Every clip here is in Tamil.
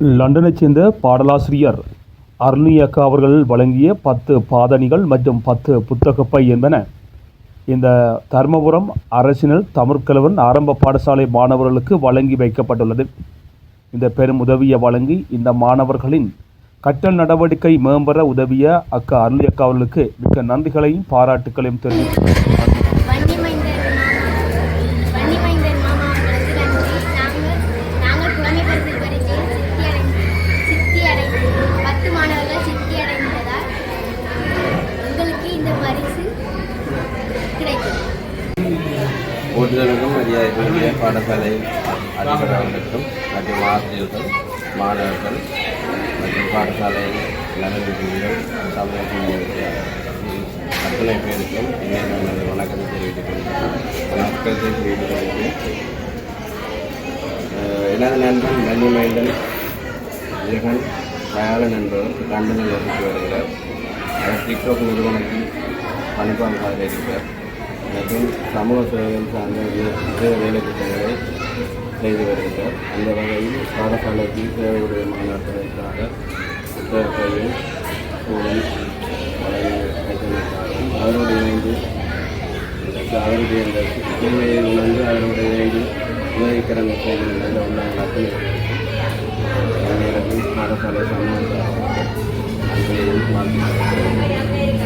லண்டனைச் சேர்ந்த பாடலாசிரியர் அருணியக்கா அவர்கள் வழங்கிய பத்து பாதணிகள் மற்றும் பத்து புத்தகப்பை என்பன. இந்த தர்மபுரம் அரசினல் தமிழ்கலவன் ஆரம்ப பாடசாலை மாணவர்களுக்கு வழங்கி வைக்கப்பட்டுள்ளது. இந்த பெரும் உதவியை வழங்கி இந்த மாணவர்களின் கற்றல் நடவடிக்கை மேம்பெற உதவிய அக்கா அருளியக்கா அவர்களுக்கு மிக்க நன்றிகளையும் பாராட்டுக்களையும் தெரிவித்து ஓட்டுநருக்கும் மரியாதைக்குரிய பாடசாலை அதிபர்களுக்கும் மற்றும் ஆசிரியர்கள் மாணவர்கள் மற்றும் பாடசாலை நலவிகள் சமூகத்தினுடைய அத்தனை பேருக்கும் என்னென்ன வணக்கம் தெரிவித்துக் கொள்கிறேன் வணக்கத்தை தெரிவித்துக் எனது நண்பன் மன்னிமைந்தன் ஜெகன் தயாளன் என்பவர் லண்டனில் இருந்து வருகிறார் அவர் டிக்டாக் நிறுவனத்தில் பணிப்பாளராக இருக்கிறார் மற்றும் சமூக சேவைகள் சார்ந்த வே- வேலை திட்டங்களை செய்து வருகிறார் அந்த வகையில் பாடசாலைக்கு சேவையுடைய மாணவர்களுக்காக புத்தகத்தையும் அவருடைய இணைந்து அவருடைய இந்த உண்மையை உணர்ந்து அவருடைய இணைந்து உதவிக்கரங்க செய்திருந்த உள்ள அத்தனை பாடசாலை சமூக அன்பையும் மாற்றி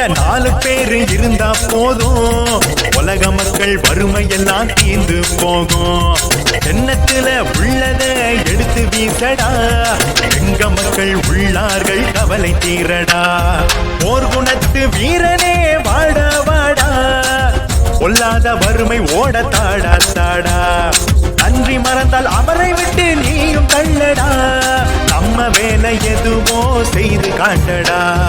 போல நாலு பேரு இருந்தா போதும். உலக மக்கள் வறுமை எல்லாம் தீர்ந்து போகும். எண்ணத்துல உள்ளத எடுத்து வீசடா. எங்க மக்கள் உள்ளார்கள் கவலை தீரடா. போர் குணத்து வீரனே வாடா வாடா. கொல்லாத வறுமை ஓட தாடா தாடா. நன்றி மறந்தால் அவரை விட்டு நீயும் தள்ளடா. நம்ம வேலை எதுவோ செய்து காட்டடா.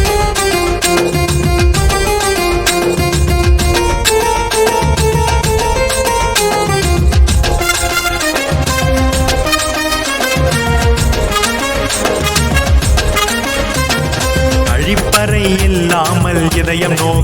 இல்லாமல் இதயம் நோகு